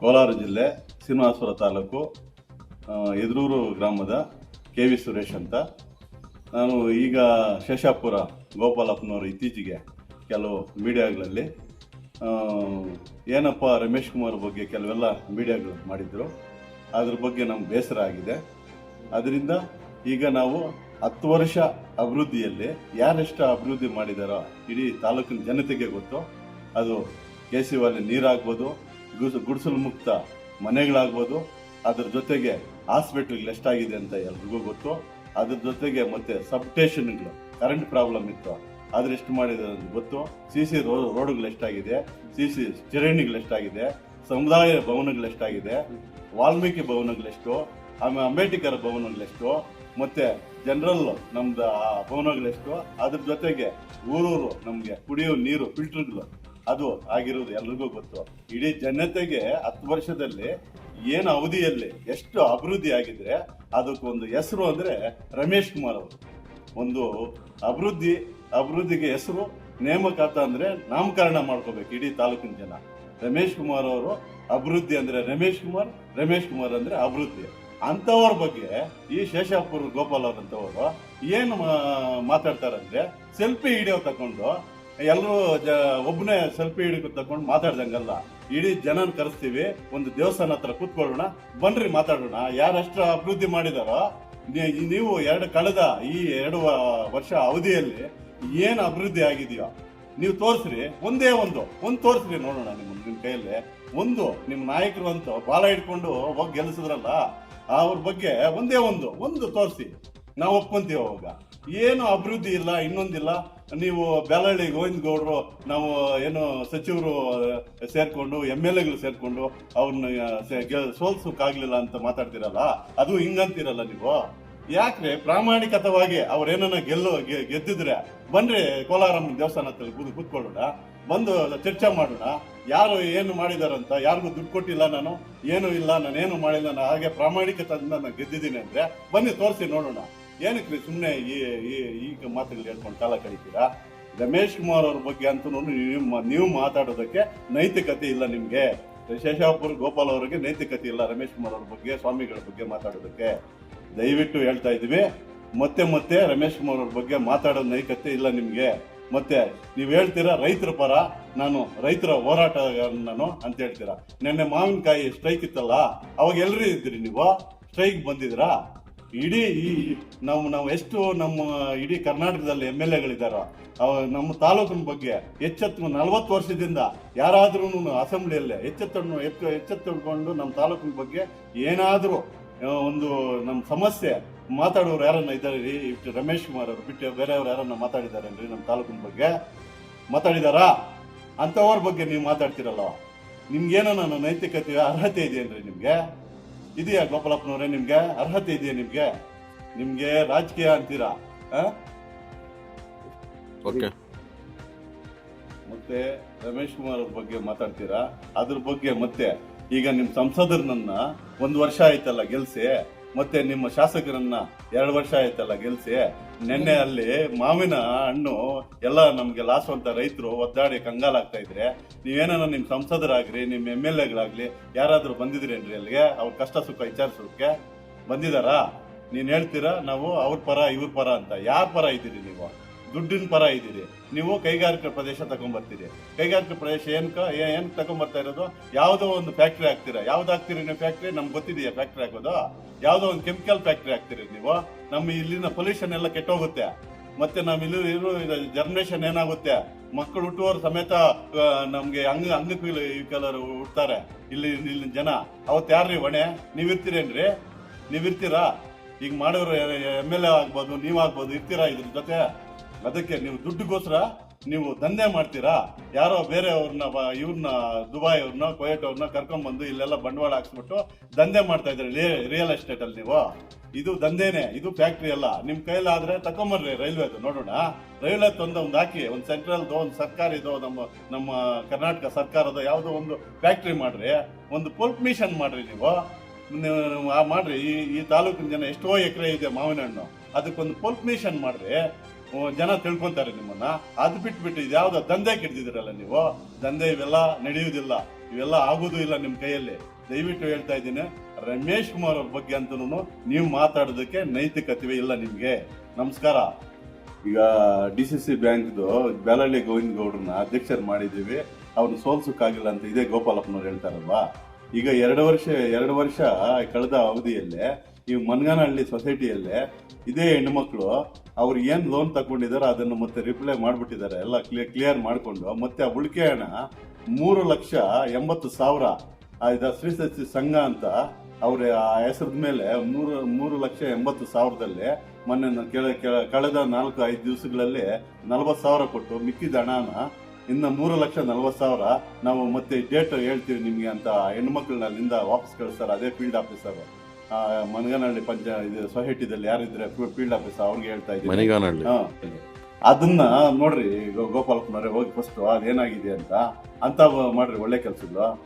ಕೋಲಾರ ಜಿಲ್ಲೆ ಶ್ರೀನಿವಾಸಪುರ ತಾಲೂಕು ಎದುರೂರು ಗ್ರಾಮದ K V Suresh ಅಂತ. ನಾನು ಈಗ ಶೇಷಾಪುರ ಗೋಪಾಲಪ್ಪನವರು ಇತ್ತೀಚೆಗೆ ಕೆಲವು ಮೀಡಿಯಾಗಳಲ್ಲಿ ಏನಪ್ಪ ರಮೇಶ್ ಕುಮಾರ್ ಬಗ್ಗೆ ಕೆಲವೆಲ್ಲ ಮೀಡಿಯಾಗಳು ಮಾಡಿದ್ರು. ಅದ್ರ ಬಗ್ಗೆ ನಮ್ಗೆ ಬೇಸರ ಆಗಿದೆ. ಅದರಿಂದ ಈಗ ನಾವು ಹತ್ತು ವರ್ಷ ಅಭಿವೃದ್ಧಿಯಲ್ಲಿ ಯಾರೆಷ್ಟು ಅಭಿವೃದ್ಧಿ ಮಾಡಿದಾರೋ ಇಡೀ ತಾಲೂಕಿನ ಜನತೆಗೆ ಗೊತ್ತು. ಅದು ಕೆ ಸಿ ವಾಲಿ ನೀರಾಗ್ಬೋದು ಗುಡಿಸಲು ಮುಕ್ತ ಮನೆಗಳಾಗ್ಬೋದು. ಅದ್ರ ಜೊತೆಗೆ ಹಾಸ್ಪಿಟ್ಲ್ಗಳು ಎಷ್ಟಾಗಿದೆ ಅಂತ ಎಲ್ರಿಗೂ ಗೊತ್ತು. ಅದ್ರ ಜೊತೆಗೆ ಮತ್ತೆ ಸಬ್ಸ್ಟೇಷನ್ಗಳು ಕರೆಂಟ್ ಪ್ರಾಬ್ಲಮ್ ಇತ್ತು. ಆದ್ರೆ ಎಷ್ಟು ಮಾಡಿದೆ ಅಂತ ಗೊತ್ತು. ಸಿ ಸಿ ರೋಡ್ಗಳು ಎಷ್ಟಾಗಿದೆ ಸಿ ಸಿ ಚರಂಡಿಗಳು ಎಷ್ಟಾಗಿದೆ ಸಮುದಾಯ ಭವನಗಳು ಎಷ್ಟಾಗಿದೆ ವಾಲ್ಮೀಕಿ ಭವನಗಳೆಷ್ಟು ಆಮೇಲೆ ಅಂಬೇಡ್ಕರ್ ಭವನಗಳೆಷ್ಟು ಮತ್ತೆ ಜನರಲ್ ನಮ್ದು ಭವನಗಳೆಷ್ಟು ಅದ್ರ ಜೊತೆಗೆ ಊರೂರು ನಮಗೆ ಕುಡಿಯೋ ನೀರು, ಫಿಲ್ಟರ್ಗಳು ಅದು ಆಗಿರೋದು ಎಲ್ರಿಗೂ ಗೊತ್ತು. ಇಡೀ ಜನತೆಗೆ ಹತ್ತು ವರ್ಷದಲ್ಲಿ ಏನು ಅವಧಿಯಲ್ಲಿ ಎಷ್ಟು ಅಭಿವೃದ್ಧಿ ಆಗಿದ್ರೆ ಅದಕ್ಕೊಂದು ಹೆಸರು ಅಂದ್ರೆ ರಮೇಶ್ ಕುಮಾರ್ ಅವರು. ಒಂದು ಅಭಿವೃದ್ಧಿ, ಅಭಿವೃದ್ಧಿಗೆ ಹೆಸರು, ನೇಮಕಾತ ಅಂದ್ರೆ ನಾಮಕರಣ ಮಾಡ್ಕೋಬೇಕು ಇಡೀ ತಾಲೂಕಿನ ಜನ. ರಮೇಶ್ ಕುಮಾರ್ ಅವರು ಅಭಿವೃದ್ಧಿ ಅಂದ್ರೆ ರಮೇಶ್ ಕುಮಾರ್ ರಮೇಶ್ ಕುಮಾರ್ ಅಂದ್ರೆ ಅಭಿವೃದ್ಧಿ. ಅಂಥವ್ರ ಬಗ್ಗೆ ಈ ಶೇಷಾಪುರ ಗೋಪಾಲ್ ಅವರಂಥವರು ಏನು ಮಾತಾಡ್ತಾರಂದ್ರೆ, ಸೆಲ್ಫಿ ಹಿಡಿಯೋ ತಕೊಂಡು ಎಲ್ಲರೂ ಒಬ್ಬನೇ ಸೆಲ್ಫಿ ಹಿಡಿದು ತಗೊಂಡು ಮಾತಾಡ್ದಂಗಲ್ಲ. ಇಡೀ ಜನನ ಕರೆಸ್ತೀವಿ, ಒಂದು ದೇವಸ್ಥಾನ ಹತ್ರ ಕೂತ್ಕೊಳ್ಳೋಣ, ಬನ್ರಿ ಮಾತಾಡೋಣ. ಯಾರಷ್ಟು ಅಭಿವೃದ್ಧಿ ಮಾಡಿದಾರೋ ನೀವು ಎರಡು ಕಳೆದ ಈ ಎರಡು ವರ್ಷ ಅವಧಿಯಲ್ಲಿ ಏನು ಅಭಿವೃದ್ಧಿ ಆಗಿದೆಯೋ, ನೀವು ತೋರಿಸ್ರಿ. ಒಂದೇ ಒಂದು ಒಂದು ತೋರಿಸ್ರಿ ನೋಡೋಣ ನಿಮ್ಮ ನಿಮ್ಮ ಕೈಯಲ್ಲಿ. ಒಂದು ನಿಮ್ಮ ನಾಯಕರು ಅಂತ ಬಾಲ ಹಿಡ್ಕೊಂಡು ಹೋಗಿ ಗೆಲ್ಲಿಸಿದ್ರಲ್ಲ ಅವ್ರ ಬಗ್ಗೆ ಒಂದೇ ಒಂದು ಒಂದು ತೋರಿಸಿ. ನಾವು ಒಪ್ಕೊಂತೀವಿ ಅವಾಗ. ಏನು ಅಭಿವೃದ್ಧಿ ಇಲ್ಲ, ಇನ್ನೊಂದಿಲ್ಲ. ನೀವು ಬೆಳಹಳ್ಳಿ ಗೋವಿಂದ ಗೌಡ್ರು ನಾವು ಏನು ಸಚಿವರು ಸೇರ್ಕೊಂಡು, ಎಂ ಎಲ್ ಎಗಳು ಸೇರ್ಕೊಂಡು ಅವ್ರನ್ನ ಸೋಲ್ಸೋಕ್ಕಾಗ್ಲಿಲ್ಲ ಅಂತ ಮಾತಾಡ್ತಿರಲ್ಲ, ಅದು ಹಿಂಗಂತಿರಲ್ಲ ನೀವು? ಯಾಕ್ರೆ ಪ್ರಾಮಾಣಿಕತವಾಗಿ ಅವ್ರೇನನ್ನ ಗೆಲ್ಲು ಗೆದ್ದಿದ್ರೆ ಬನ್ರಿ ಕೋಲಾರಮ್ಮ ದೇವಸ್ಥಾನ ಹತ್ರ ಕೂತ್, ಕೂತ್ಕೊಳ್ಳೋಣ, ಬಂದು ಚರ್ಚೆ ಮಾಡೋಣ, ಯಾರು ಏನು ಮಾಡಿದಾರಂತ, ಯಾರಿಗೂ ದುಡ್ಡು ಕೊಟ್ಟಿಲ್ಲ ನಾನು, ಏನು ಇಲ್ಲ ನಾನು ಏನು ಮಾಡಿಲ್ಲ ನಾನು ಹಾಗೆ ಪ್ರಾಮಾಣಿಕತೆಯಿಂದ ನಾನು ಗೆದ್ದಿದ್ದೀನಿ ಅಂದ್ರೆ, ಬನ್ನಿ ತೋರಿಸಿ ನೋಡೋಣ. ಏನಕ್ಕೆ ಸುಮ್ಮನೆ ಈ ಈಗ ಮಾತುಗಳು ಹೇಳ್ಕೊಂಡು ಕಾಲ ಕಳಿತೀರಾ? ರಮೇಶ್ ಕುಮಾರ್ ಅವ್ರ ಬಗ್ಗೆ ಅಂತೂ ನೀವು ನೀವು ಮಾತಾಡೋದಕ್ಕೆ ನೈತಿಕತೆ ಇಲ್ಲ ನಿಮಗೆ. ಶೇಷಾಪುರ ಗೋಪಾಲ್ ಅವರಿಗೆ ನೈತಿಕತೆ ಇಲ್ಲ ರಮೇಶ್ ಕುಮಾರ್ ಅವ್ರ ಬಗ್ಗೆ, ಸ್ವಾಮಿಗಳ ಬಗ್ಗೆ ಮಾತಾಡೋದಕ್ಕೆ. ದಯವಿಟ್ಟು ಹೇಳ್ತಾ ಇದೀವಿ ಮತ್ತೆ ಮತ್ತೆ ರಮೇಶ್ ಕುಮಾರ್ ಅವ್ರ ಬಗ್ಗೆ ಮಾತಾಡೋ ನೈತಿಕತೆ ಇಲ್ಲ ನಿಮಗೆ. ಮತ್ತೆ ನೀವು ಹೇಳ್ತೀರಾ ರೈತರ ಪರ, ನಾನು ರೈತರ ಹೋರಾಟ ನಾನು ಅಂತ ಹೇಳ್ತೀರಾ. ನಿನ್ನೆ ಮಾವಿನಕಾಯಿ ಸ್ಟ್ರೈಕ್ ಇತ್ತಲ್ಲ, ಅವಾಗ ಎಲ್ಲರೂ ಇದ್ರಿ ನೀವು? ಸ್ಟ್ರೈಕ್ ಬಂದಿದ್ರಾ ಇಡೀ ಈ ನಾವು ನಾವು ಎಷ್ಟು ನಮ್ಮ ಇಡೀ ಕರ್ನಾಟಕದಲ್ಲಿ ಎಂ ಎಲ್ ಎಗಳಿದಾರೋ ನಮ್ಮ ತಾಲೂಕಿನ ಬಗ್ಗೆ ಎಚ್ಚೆತ್ತು ನಲವತ್ತು ವರ್ಷದಿಂದ ಯಾರಾದ್ರೂ ಅಸೆಂಬ್ಲಿಯಲ್ಲಿ ಎಚ್ಚೆತ್ತನ್ನು ಎತ್ತು ಎಚ್ಚೆತ್ತುಕೊಂಡು ನಮ್ಮ ತಾಲೂಕಿನ ಬಗ್ಗೆ ಏನಾದರೂ ಒಂದು ನಮ್ಮ ಸಮಸ್ಯೆ ಮಾತಾಡೋರು ಯಾರನ್ನ ಇದ್ದಾರೆ ರೀ? ರಮೇಶ್ ಕುಮಾರ್ ಅವರು, ಬಿಟ್ಟು ಬೇರೆಯವ್ರು ಯಾರನ್ನ ಮಾತಾಡಿದಾರೇನ್ರಿ ನಮ್ಮ ತಾಲೂಕಿನ ಬಗ್ಗೆ? ಮಾತಾಡಿದಾರಾ? ಅಂಥವ್ರ ಬಗ್ಗೆ ನೀವು ಮಾತಾಡ್ತಿರಲ್ಲ. ನಿಮ್ಗೇನೋ ನನ್ನ ನೈತಿಕತೆ ಅರ್ಹತೆ ಇದೆಯೇನ್ರಿ ನಿಮ್ಗೆ? ಇದೆಯಾ ಗೋಪಾಲಪ್ಪನವ್ರೆ ನಿಮ್ಗೆ? ಅರ್ಹತೆ ಇದೆಯಾ ನಿಮ್ಗೆ? ನಿಮ್ಗೆ ರಾಜಕೀಯ ಅಂತೀರಾ? ಮತ್ತೆ ರಮೇಶ್ ಕುಮಾರ್ ಅವ್ರ ಬಗ್ಗೆ ಮಾತಾಡ್ತೀರಾ? ಅದ್ರ ಬಗ್ಗೆ ಮತ್ತೆ. ಈಗ ನಿಮ್ ಸಂಸದರನ್ನ ಒಂದ್ ವರ್ಷ ಆಯ್ತಲ್ಲ ಗೆಲ್ಸಿ. ಮತ್ತೆ ನಿಮ್ಮ ಶಾಸಕರನ್ನ ಎರಡು ವರ್ಷ ಆಯ್ತಲ್ಲ ಗೆಲ್ಸಿ, ನಿನ್ನೆ ಅಲ್ಲಿ ಮಾವಿನ ಹಣ್ಣು ಎಲ್ಲ ನಮ್ಗೆ ಲಾಸ್ ಅಂತ ರೈತರು ಒದ್ದಾಡಿ ಕಂಗಾಲಾಗ್ತಾ ಇದ್ರೆ ನೀವೇನ ನಿಮ್ ಸಂಸದರಾಗ್ರಿ, ನಿಮ್ ಎಂ ಎಲ್ ಎಗಳಾಗ್ಲಿ, ಯಾರಾದ್ರೂ ಬಂದಿದ್ರೇನ್ರಿ ಅಲ್ಲಿಗೆ? ಅವ್ರ ಕಷ್ಟ ಸುಖ ವಿಚಾರಿಸೋಕೆ ಬಂದಿದಾರಾ? ನೀನ್ ಹೇಳ್ತೀರಾ? ನಾವು ಅವ್ರ ಪರ, ಇವ್ರ ಪರ ಅಂತ. ಯಾರ ಪರ ಇದ್ದೀರಿ ನೀವು? ದುಡ್ಡಿನ ಪರ ಇದ್ದೀರಿ. ನೀವು ಕೈಗಾರಿಕಾ ಪ್ರದೇಶ ತಗೊಂಡ್ಬರ್ತೀರಿ ಕೈಗಾರಿಕಾ ಪ್ರದೇಶ ಏನಕ್ಕೆ ಏನ್ ತಗೊಂಡ್ಬರ್ತಾ ಇರೋದು? ಯಾವುದೋ ಒಂದು ಫ್ಯಾಕ್ಟ್ರಿ ಹಾಕ್ತೀರಾ? ಯಾವ್ದು ಹಾಕ್ತೀರಿ ನೀವು ಫ್ಯಾಕ್ಟ್ರಿ ನಮ್ಗೆ ಗೊತ್ತಿದೆಯಾ ಫ್ಯಾಕ್ಟ್ರಿ ಹಾಕೋದು? ಯಾವುದೋ ಒಂದು ಕೆಮಿಕಲ್ ಫ್ಯಾಕ್ಟ್ರಿ ಹಾಕ್ತೀರಿ ನೀವು? ನಮ್ಮ ಇಲ್ಲಿನ ಪೊಲ್ಯೂಷನ್ ಎಲ್ಲ ಕೆಟ್ಟೋಗುತ್ತೆ. ಮತ್ತೆ ನಮ್ಮ ಇಲ್ಲಿ ಇರೋ ಜರ್ನೇಷನ್ ಏನಾಗುತ್ತೆ? ಮಕ್ಕಳು ಹುಟ್ಟುವವರು ಸಮೇತ ನಮಗೆ ಅಂಗ ಕಲರ್ ಹುಡ್ತಾರೆ ಇಲ್ಲಿ, ಇಲ್ಲಿನ ಜನ. ಅವತ್ತು ಯಾರ್ರಿ ಹೊಣೆ? ನೀವಿರ್ತೀರೇನ್ರಿ? ನೀವಿರ್ತೀರಾ? ಈಗ ಮಾಡೋರು ಎಂ ಎಲ್ ಎ ಆಗ್ಬೋದು ನೀವಾಗ್ಬೋದು ಇರ್ತೀರಾ ಇದ್ರ ಜೊತೆ? ಅದಕ್ಕೆ ನೀವು ದುಡ್ಡುಗೋಸ್ಕರ ನೀವು ದಂಧೆ ಮಾಡ್ತೀರಾ? ಯಾರೋ ಬೇರೆಯವ್ರನ್ನ ಇವ್ರನ್ನ ದುಬೈ ಅವ್ರನ್ನ ಕೊಯಟ್ ಅವ್ರನ್ನ ಕರ್ಕೊಂಡ್ಬಂದು ಇಲ್ಲೆಲ್ಲ ಬಂಡವಾಳ ಹಾಕ್ಸ್ಬಿಟ್ಟು ದಂಧೆ ಮಾಡ್ತಾ ಇದ್ರಿ ರಿಯಲ್ ಎಸ್ಟೇಟ್ ಅಲ್ಲಿ ನೀವು. ಇದು ದಂಧೆನೆ, ಇದು ಫ್ಯಾಕ್ಟ್ರಿ ಅಲ್ಲ. ನಿಮ್ ಕೈಲಾದ್ರೆ ತಕೊಂಬರ್ರಿ ರೈಲ್ವೆದು, ನೋಡೋಣ. ರೈಲ್ವೆ ತಂದು ಒಂದು ಹಾಕಿ, ಒಂದು ಸೆಂಟ್ರಲ್ದು ಒಂದು ಸರ್ಕಾರಿದು, ನಮ್ಮ ನಮ್ಮ ಕರ್ನಾಟಕ ಸರ್ಕಾರದ ಯಾವುದೋ ಒಂದು ಫ್ಯಾಕ್ಟ್ರಿ ಮಾಡ್ರಿ. ಒಂದು ಪುಲ್ಪ್ ಮಿಷನ್ ಮಾಡ್ರಿ ನೀವು. ಮಾಡ್ರಿ. ಈ ಈ ತಾಲೂಕಿನ ಜನ ಎಷ್ಟೋ ಎಕರೆ ಇದೆ ಮಾವಿನ ಹಣ್ಣು ಅದಕ್ಕೊಂದು ಪುಲ್ಪ್ ಮಿಷನ್ ಮಾಡ್ರಿ. ಜನ ತಿಳ್ಕೊಂತಾರೆ ನಿಮ್ಮನ್ನ. ಅದು ಬಿಟ್ಬಿಟ್ಟು ಇದು ಯಾವ್ದೋ ದಂಧೆ ಕೆಡ್ದಿದ್ರಲ್ಲ ನೀವು? ದಂಧೆ ಇವೆಲ್ಲ ನಡೆಯುವುದಿಲ್ಲ. ಇವೆಲ್ಲ ಆಗೋದು ಇಲ್ಲ ನಿಮ್ಮ ಕೈಯಲ್ಲಿ. ದಯವಿಟ್ಟು ಹೇಳ್ತಾ ಇದ್ದೀನಿ, ರಮೇಶ್ ಕುಮಾರ್ ಅವ್ರ ಬಗ್ಗೆ ಅಂತನೂ ನೀವು ಮಾತಾಡೋದಕ್ಕೆ ನೈತಿಕತೆ ಇಲ್ಲ ನಿಮ್ಗೆ. ನಮಸ್ಕಾರ. ಈಗ ಡಿ ಸಿ ಸಿ ಬ್ಯಾಂಕ್ದು ಬ್ಯಾಲಳ್ಳಿ ಗೋವಿಂದ ಗೌಡ್ರನ್ನ ಅಧ್ಯಕ್ಷರು ಮಾಡಿದ್ದೀವಿ. ಅವ್ರನ್ನ ಸೋಲ್ಸಕ್ಕಾಗಿಲ್ಲ ಅಂತ ಇದೇ ಗೋಪಾಲಪ್ಪನವ್ರು ಹೇಳ್ತಾರಲ್ವಾ ಈಗ ಎರಡು ವರ್ಷ ಎರಡು ವರ್ಷ ಕಳೆದ ಅವಧಿಯಲ್ಲೇ ಈ ಮನ್ಗನಹಳ್ಳಿ ಸೊಸೈಟಿಯಲ್ಲೇ ಇದೇ ಹೆಣ್ಮಕ್ಳು ಅವ್ರು ಏನು ಲೋನ್ ತಗೊಂಡಿದಾರೋ ಅದನ್ನು ಮತ್ತೆ ರಿಪ್ಲೈ ಮಾಡ್ಬಿಟ್ಟಿದ್ದಾರೆ. ಎಲ್ಲ ಕ್ಲಿಯರ್ ಕ್ಲಿಯರ್ ಮಾಡಿಕೊಂಡು. ಮತ್ತೆ ಆ ಉಳಿಕೆ ಹಣ ಮೂರು ಲಕ್ಷ ಎಂಬತ್ತು ಸಾವಿರ ಇದು ಶ್ರೀ ಸತ್ಯ ಸಂಘ ಅಂತ ಅವ್ರ ಹೆಸರದ ಮೇಲೆ ಮೂರು ಮೂರು ಲಕ್ಷ ಎಂಬತ್ತು ಸಾವಿರದಲ್ಲಿ ಮೊನ್ನೆ ನಾನು ಕೆಳ, ಕೆಳ- ಕಳೆದ ನಾಲ್ಕು, ಐದು ದಿವಸಗಳಲ್ಲಿ ನಲ್ವತ್ತು ಸಾವಿರ ಕೊಟ್ಟು ಮಿಕ್ಕಿದ ಹಣನ ಇನ್ನು ಮೂರು ಲಕ್ಷ ನಲ್ವತ್ತು ಸಾವಿರ ನಾವು ಮತ್ತೆ ಡೇಟ್ ಹೇಳ್ತೀವಿ ನಿಮಗೆ ಅಂತ ಹೆಣ್ಮಕ್ಳನ್ನ ಅಲ್ಲಿಂದ ವಾಪಸ್ ಕಳಿಸ್ತಾರೆ, ಅದೇ ಫೀಲ್ಡ್ ಆಫೀಸರ್ ಮನಗನಹಳ್ಳಿ ಪಂಚ ಇದು ಸೊಸೈಟಿದಲ್ಲಿ ಯಾರಿದ್ರೆ ಫೀಲ್ಡ್ ಆಫೀಸ್ ಅವ್ರಿಗೆ ಹೇಳ್ತಾ ಇದ್ದೀವಿ ಮನಿಗಾನಹಳ್ಳಿ. ಹಾ. ಅದನ್ನ ನೋಡ್ರಿ ಗೋ- ಗೋಪಾಲಪ್ಪನವ್ರೆ ಹೋಗಿ ಫಸ್ಟ್ ಅದೇನಾಗಿದೆ ಅಂತ. ಅಂತ ಮಾಡ್ರಿ ಒಳ್ಳೆ ಕೆಲ್ಸಗಳು.